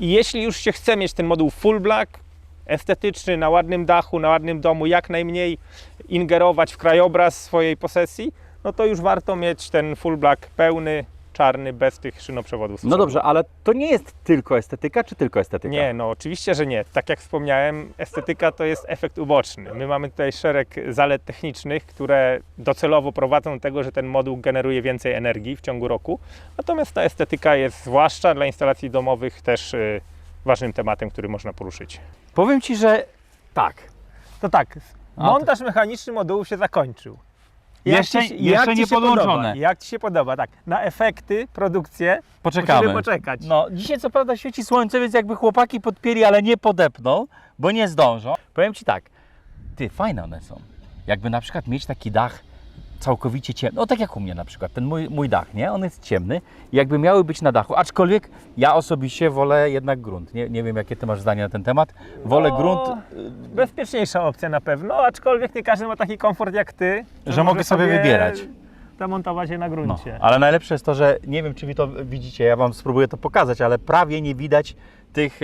I jeśli już się chce mieć ten moduł full black, estetyczny, na ładnym dachu, na ładnym domu, jak najmniej ingerować w krajobraz swojej posesji, no to już warto mieć ten full black pełny, czarny, bez tych szynoprzewodów. No dobrze, ale to nie jest tylko estetyka, czy tylko estetyka? Nie, no oczywiście, że nie. Tak jak wspomniałem, estetyka to jest efekt uboczny. My mamy tutaj szereg zalet technicznych, które docelowo prowadzą do tego, że ten moduł generuje więcej energii w ciągu roku. Natomiast ta estetyka jest zwłaszcza dla instalacji domowych też y, ważnym tematem, który można poruszyć. Powiem Ci, że tak. To tak, montaż mechaniczny modułu się zakończył. Jeszcze- ci jeszcze ci nie się podłączone. Podoba? Jak Ci się podoba? Tak, na efekty, produkcję Poczekamy. musimy poczekać. No, dzisiaj co prawda świeci słońce, więc jakby chłopaki podpięli, ale nie podepną, bo nie zdążą. Powiem Ci tak, ty, fajne one są. Jakby na przykład mieć taki dach całkowicie ciemny, no tak jak u mnie na przykład, ten mój, mój dach, nie? On jest ciemny jakby miały być na dachu, aczkolwiek ja osobiście wolę jednak grunt. Nie, nie wiem, jakie Ty masz zdanie na ten temat. Wolę No, grunt, Bezpieczniejsza opcja na pewno, aczkolwiek nie każdy ma taki komfort jak ty, Że mogę może sobie wybierać. Zamontować je na No, gruncie. ale najlepsze jest to, że nie wiem, czy wy to widzicie, ja wam spróbuję to pokazać, ale prawie nie widać tych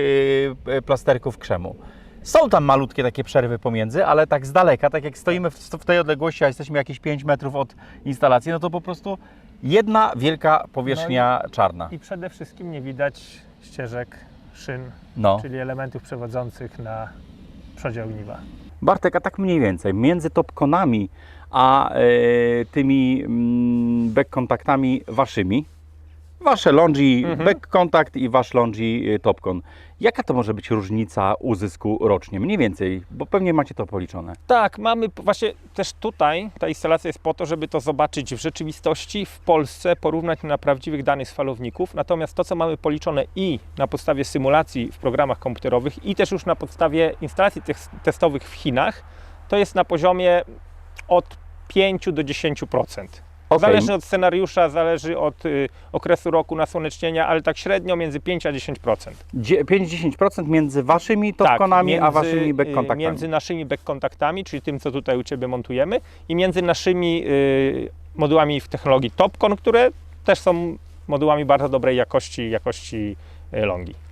yy, plasterków krzemu. Są tam malutkie takie przerwy pomiędzy, ale tak z daleka, tak jak stoimy w, tej odległości, a jesteśmy jakieś 5 metrów od instalacji, no to po prostu jedna wielka powierzchnia czarna. I przede wszystkim nie widać ścieżek, szyn, No. czyli elementów przewodzących na przodzie ogniwa. Bartek, a tak mniej więcej, między topkonami a e, tymi mm, backkontaktami waszymi, wasze longi Mhm. backkontakt i wasz longi e, topkon, jaka to może być różnica uzysku rocznie? Mniej więcej, bo pewnie macie to policzone. Tak, mamy właśnie też tutaj, ta instalacja jest po to, żeby to zobaczyć w rzeczywistości w Polsce, porównać na prawdziwych danych z falowników. Natomiast to, co mamy policzone i na podstawie symulacji w programach komputerowych, i też już na podstawie instalacji tes- testowych w Chinach, to jest na poziomie od 5 do 10%. Okej. Zależy od scenariusza, zależy od y, okresu roku nasłonecznienia, ale tak średnio między 5 a 10%. Dzie- 5-10% między waszymi topkonami a Tak, między, waszymi y, backkontaktami. Między naszymi backkontaktami, czyli tym, co tutaj u Ciebie montujemy, i między naszymi y, modułami w technologii Topcon, które też są modułami bardzo dobrej jakości, jakości y, longi.